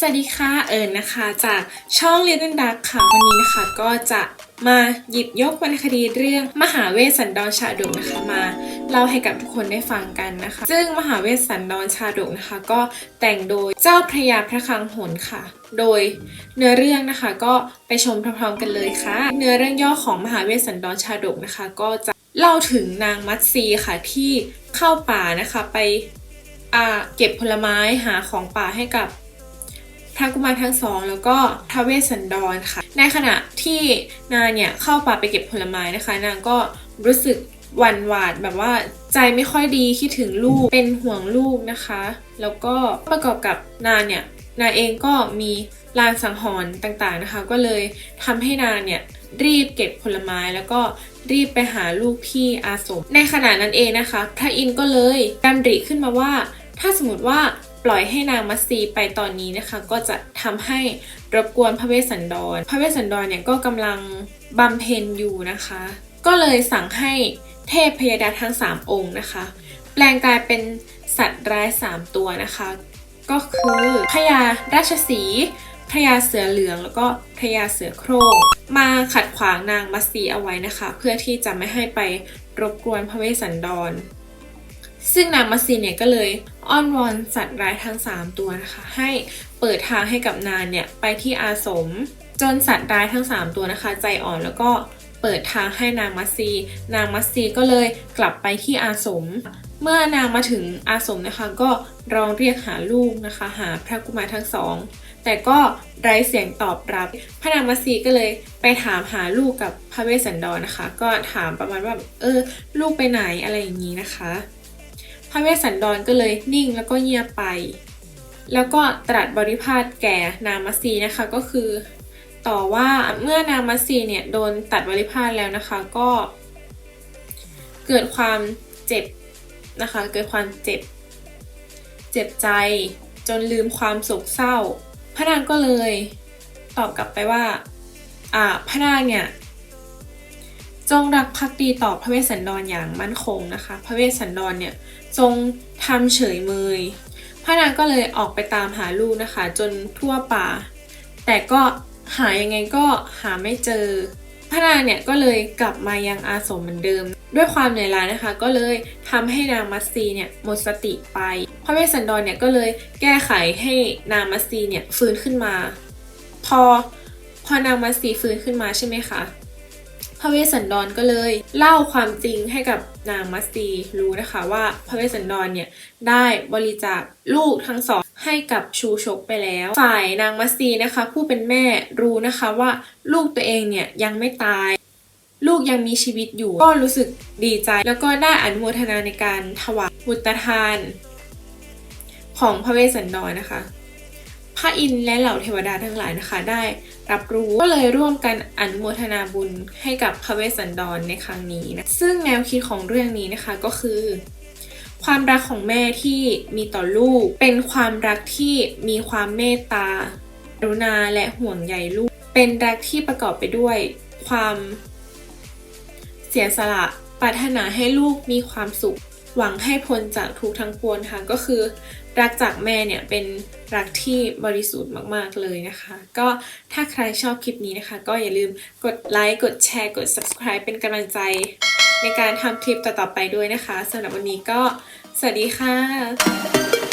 สวัสดีค่ะเอิญนะคะ จากช่อง Little Duck ค่ะ วันนี้นะคะก็จะมาหยิบยกวรรณคดีเรื่องมหาเวสสันดรชาดกนะคะมาเล่าให้กับทุกคนได้ฟังกันนะคะ ซึ่งมหาเวสสันดรชาดกนะคะ ก็แต่งโดยเจ้าพระยาพระคลังหนค่ะ โดยเนื้อเรื่องนะคะก็ไปชมพร้อมๆกันเลยค่ะ เนื้อเรื่องย่อของมหาเวสสันดรชาดกนะคะ ก็จะเล่าถึงนางมัตสีค่ะที่เข้าป่านะคะไปเก็บผลไม้หาของป่าให้กับ พระกุมารทั้งสอง แล้วก็ทาเวสันดรค่ะ ในขณะที่นางเนี่ยเข้าป่าไปเก็บผลไม้นะคะ นางก็รู้สึกหวั่นหวาดแบบว่าใจไม่ค่อยดีคิดถึงลูกเป็นห่วงลูกนะคะ แล้วก็ประกอบกับนางเนี่ยนางเองก็มีลางสังหรณ์ต่างๆนะคะ ก็เลยทำให้นางเนี่ยรีบเก็บผลไม้แล้วก็รีบไปหาลูกพี่อาสม ในขณะนั้นเองนะคะ พระอินทร์ก็เลยดำริขึ้นมาว่า ถ้าสมมติว่า ปล่อยให้นางมัตสีไปตอนนี้นะคะ ก็จะทำให้รบกวนพระเวสสันดร พระเวสสันดรเนี่ยก็กำลังบำเพ็ญอยู่นะคะ ก็เลยสั่งให้เทพพยดาทั้ง 3 องค์นะคะ แปลงกายเป็นสัตว์ร้าย 3 ตัวนะคะ ก็คือพญาราชสีพญาเสือเหลืองแล้วก็พญาเสือโคร่งมาขัดขวางนางมัตสีเอาไว้นะคะ เพื่อที่จะไม่ให้ไปรบกวนพระเวสสันดร ซึ่งนางมัสซีเนี่ยก็เลยอ้อนวอนสัตว์ร้ายทั้ง 3 ตัวนะคะ ให้เปิดทางให้กับนางเนี่ยไปที่อาสม จนสัตว์ร้ายทั้ง 3 ตัวนะคะ ใจอ่อนแล้วก็เปิดทางให้นางมัสซี นางมัสซีก็เลยกลับไปที่อาสม เมื่อนางมาถึงอาสมนะคะ ก็ร้องเรียกหาลูกนะคะ หาพระกุมารทั้งสอง แต่ก็ไร้เสียงตอบรับ พระนางมัสซีก็เลยไปถามหาลูกกับพระเวสสันดรนะคะ ก็ถามประมาณว่า เออ ลูกไปไหนอะไรอย่างนี้นะคะ พระเวสสันดรก็เลยนิ่งแล้วก็เงียบไป แล้วก็ตรัสบริพาทแก่นามัสซีนะคะก็คือ ต่อว่าเมื่อนามัสซีเนี่ยโดนตัดบริพาทแล้วนะคะก็ เกิดความเจ็บนะคะเกิดความเจ็บ เจ็บใจจนลืมความโศกเศร้า พระนางก็เลยตอบกลับไปว่า อ่าพระนางเนี่ย จงรักภักดีต่อพระเวสสันดรอย่างมั่นคงนะคะ พระเวสสันดรเนี่ยทรงทำเฉยเมย พระนางก็เลยออกไปตามหาลูกนะคะ จนทั่วป่า แต่ก็หายังไงก็หาไม่เจอ พระนางเนี่ยก็เลยกลับมายังอาสมเหมือนเดิม ด้วยความเหนื่อยล้านะคะ ก็เลยทำให้นางมัตซีเนี่ยหมดสติไป พระเวสสันดรเนี่ยก็เลยแก้ไขให้นางมัตซีเนี่ยฟื้นขึ้นมา พอพอนางมัตซีฟื้นขึ้นมาใช่ไหมคะ พระเวสสันดรก็เลย เล่าความจริงให้กับนางมัตซีรู้นะคะว่าพระเวสสันดรเนี่ยได้บริจาคลูกทั้งสองให้กับชูชกไปแล้ว ฝ่ายนางมัตซีนะคะ ผู้เป็นแม่รู้นะคะว่าลูกตัวเองเนี่ยยังไม่ตาย ลูกยังมีชีวิตอยู่ ก็รู้สึกดีใจ แล้วก็ได้อนุโมทนาในการถวายบุตรทาน ของพระเวสสันดรนะคะ พระอินทร์และเหล่าเทวดาทั้งหลายนะคะ ได้รับรู้ก็เลยร่วมกันอนุโมทนาบุญให้กับพระเวสสันดรในครั้งนี้นะซึ่งแนวคิดของเรื่องนี้นะคะก็คือ ความรักของแม่ที่มีต่อลูก เป็นความรักที่มีความเมตตากรุณาและห่วงใยลูก เป็นรักที่ประกอบไปด้วยความเสียสละปรารถนาให้ลูกมีความสุข หวังให้พ้นจากทุกข์ทั้งปวงค่ะก็คือ รักจากแม่เนี่ยเป็นรักที่บริสุทธิ์มากๆเลยนะคะ ก็ถ้าใครชอบคลิปนี้นะคะ ก็อย่าลืมกดไลค์กดแชร์กด subscribe เป็นกำลังใจ ในการทำคลิปต่อๆไปด้วยนะคะสำหรับวันนี้ก็สวัสดีค่ะ